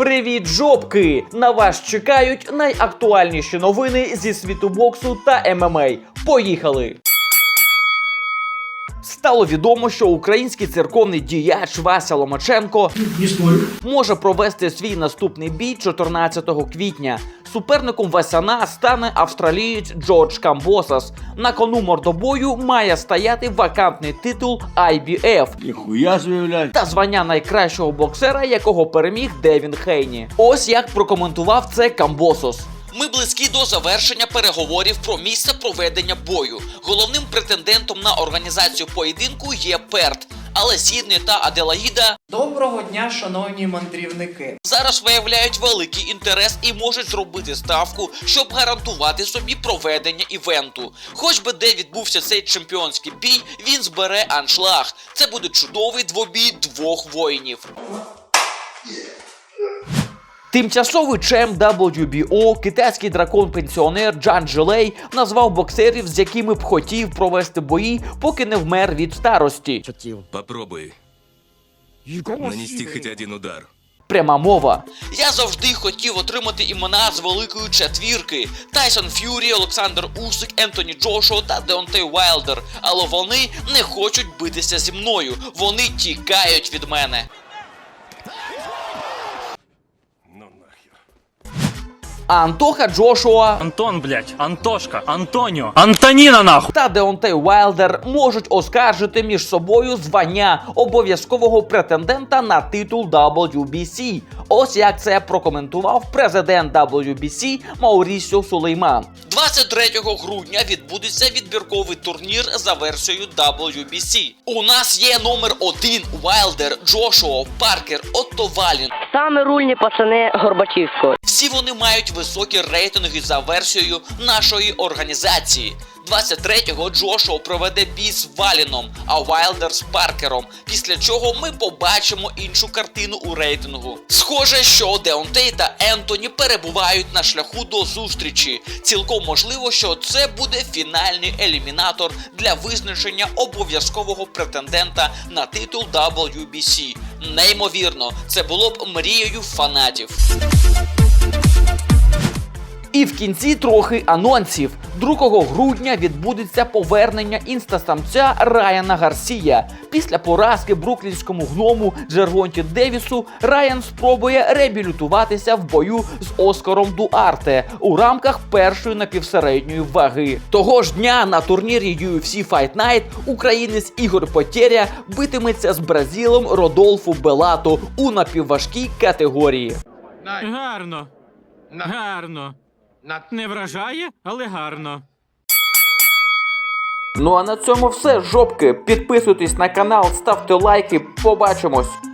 Привіт, жопки! На вас чекають найактуальніші новини зі світу боксу та ММА. Поїхали! Стало відомо, що український церковний діяч Вася Ломаченко може провести свій наступний бій 14 квітня. Суперником Васяна стане австралієць Джордж Камбосас. На кону мордобою має стояти вакантний титул IBF та звання найкращого боксера, якого переміг Девін Хейні. Ось як прокоментував це Камбосос. Ми близькі до завершення переговорів про місце проведення бою. Головним претендентом на організацію поєдинку є Перт, але Сідні та Аделаїда Доброго дня, шановні мандрівники. зараз виявляють великий інтерес і можуть зробити ставку, щоб гарантувати собі проведення івенту. Хоч би де відбувся цей чемпіонський бій, він збере аншлаг. Це буде чудовий двобій двох воїнів. Тимчасовий чем WBO, китайський дракон-пенсіонер Джан Джилей назвав боксерів, з якими б хотів провести бої, поки не вмер від старості. Попробуй нанести хоть один удар. Пряма мова. Я завжди хотів отримати імена з великої четвірки: Тайсон Ф'юрі, Олександр Усик, Ентоні Джошуа та Деонтей Уайлдер. Але вони не хочуть битися зі мною. Вони тікають від мене. Ну нахер. А Антоха Джошуа Антон, блять, Антошка, Антоніо, Антоніна нахуй! та Деонтей Уайлдер можуть оскаржити між собою звання обов'язкового претендента на титул WBC. Ось як це прокоментував президент WBC Маурісіо Сулейман. 23 грудня відбудеться відбірковий турнір за версією WBC. У нас є номер 1 Вайлдер, Джошуа, Паркер, Отто Валін. Саме рульні пацани Горбачівського. Всі вони мають високі рейтинги за версією нашої організації. 23-го Джошуа проведе бій з Валіном, а Вайлдер з Паркером. Після чого ми побачимо іншу картину у рейтингу. Схоже, що Деонтей та Ентоні перебувають на шляху до зустрічі. Цілком можливо, що це буде фінальний елімінатор для визначення обов'язкового претендента на титул WBC. Неймовірно, це було б мрією фанатів. І в кінці трохи анонсів. 2 грудня відбудеться повернення інстасамця Райана Гарсія. Після поразки бруклінському гному Джервонті Девісу Райан спробує реабілітуватися в бою з Оскаром Дуарте у рамках першої напівсередньої ваги. Того ж дня на турнірі UFC Fight Night українець Ігор Потеря битиметься з бразилом Родолфу Белато у напівважкій категорії. Гарно. Гарно. Не вражає, але гарно. Ну а на цьому все, жопки. Підписуйтесь на канал, ставте лайки. Побачимось.